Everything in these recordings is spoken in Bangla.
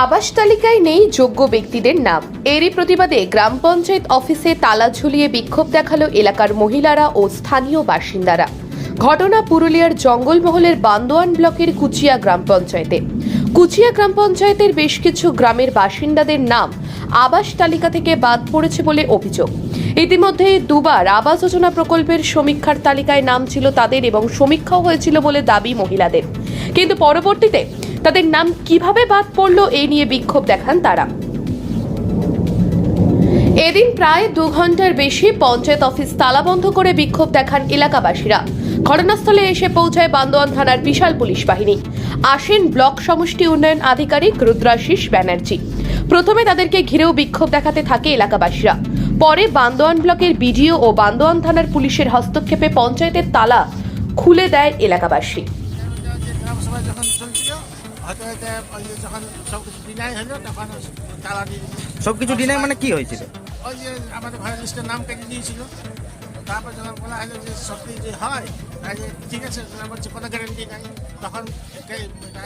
আবাস তালিকায় নেই যোগ্য ব্যক্তিদের নাম। এরই প্রতিবাদে গ্রাম পঞ্চায়েত অফিসে তালা ঝুলিয়ে বিক্ষোভ দেখাল এলাকার মহিলারা ও স্থানীয় বাসিন্দারা। ঘটনা পুরুলিয়ার জঙ্গলমহলের বান্দোয়ান ব্লকের কুচিয়া গ্রাম পঞ্চায়েতে। কুচিয়া গ্রাম পঞ্চায়েতের বেশ কিছু গ্রামের বাসিন্দাদের নাম আবাস তালিকা থেকে বাদ পড়েছে বলে অভিযোগ। ইতিমধ্যে দুবার আবাস যোজনা প্রকল্পের সমীক্ষার তালিকায় নাম ছিল তাদের এবং সমীক্ষাও হয়েছিল বলে দাবি মহিলাদের। কিন্তু পরবর্তীতে তাদের নাম কীভাবে বাদ পড়ল এই নিয়ে বিক্ষোভ দেখান তারা। এদিন প্রায় দু ঘণ্টার বেশি পঞ্চায়েত অফিস তালাবন্ধ করে বিক্ষোভ দেখান এলাকাবাসীরা। ঘটনাস্থলে এসে পৌঁছায় বান্দোয়ান থানার বিশাল পুলিশ বাহিনী। আসেন ব্লক সমষ্টি উন্নয়ন আধিকারিক রুদ্রাশিস ব্যানার্জি। প্রথমে তাদেরকে ঘিরেও বিক্ষোভ দেখাতে থাকে এলাকাবাসীরা। পরে বান্দোয়ান ব্লকের বিডিও ও বান্দোয়ান থানার পুলিশের হস্তক্ষেপে পঞ্চায়েতের তালা খুলে দেয় এলাকাবাসী। হয়তো হয়তো ওই যে যখন সব কিছু ডিনাই হলো তখন তালা দিয়ে দিল। সবকিছু ডিনাই মানে কি হয়েছিল? ওই যে আমাদের ঘরের লিস্টের নাম কেটে দিয়েছিল তারপর যখন বলা হলো যে সত্যি যে হয় তাই ঠিক আছে তারা বলছে কোনো গ্যারেন্টি নাই তখন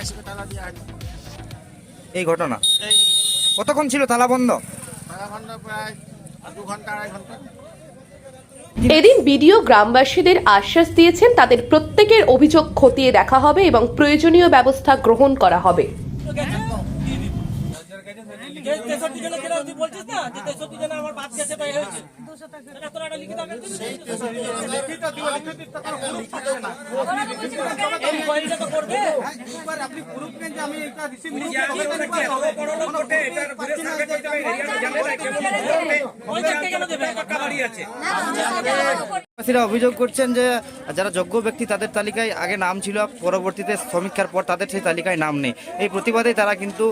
এসে তালা দেওয়া হলো এই ঘটনা? এই কতক্ষণ ছিল তালা বন্ধ তালা ঘণ্টা প্রায় দু ঘণ্টা আড়াই ঘণ্টা। এদিন বিডিও গ্রামবাসীদের আশ্বাস দিয়েছেন তাদের প্রত্যেকের অভিযোগ খতিয়ে দেখা হবে এবং প্রয়োজনীয় ব্যবস্থা গ্রহণ করা হবে। তেষট্টি অভিযোগ করছেন যে যারা যোগ্য ব্যক্তি তাদের তালিকায় আগে নাম ছিল পরবর্তীতে সমীক্ষার পর তাদের সেই তালিকায় নাম নেই। এই প্রতিবাদে তারা কিন্তু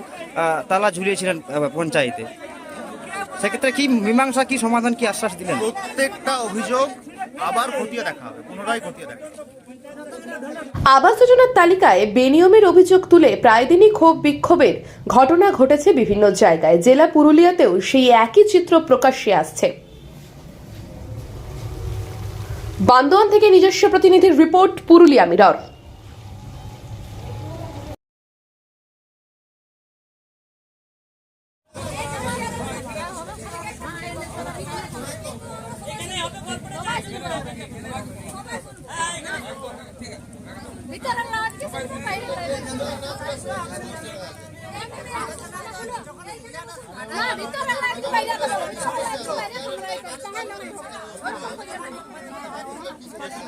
তালা ঝুলিয়েছিলেন পঞ্চায়েতে। সেক্ষেত্রে কি মীমাংসা কি সমাধান কি আশ্বাস দিলেন? প্রত্যেকটা অভিযোগ আবার খতিয়ে দেখা হবে পুনরায় খতিয়ে দেখা আবাস যোজনার তালিকায় বেনিয়মের অভিযোগ তুলে প্রায় দিনই ক্ষোভ বিক্ষোভের ঘটনা ঘটেছে বিভিন্ন জায়গায়। জেলা পুরুলিয়াতেও সেই একই চিত্র প্রকাশ্যে আসছে। বান্দোয়ান থেকে নিজস্ব প্রতিনিধির রিপোর্ট পুরুলিয়া মিরর। ভিতরে লাগছে বাইরে না ভিতরে Yeah.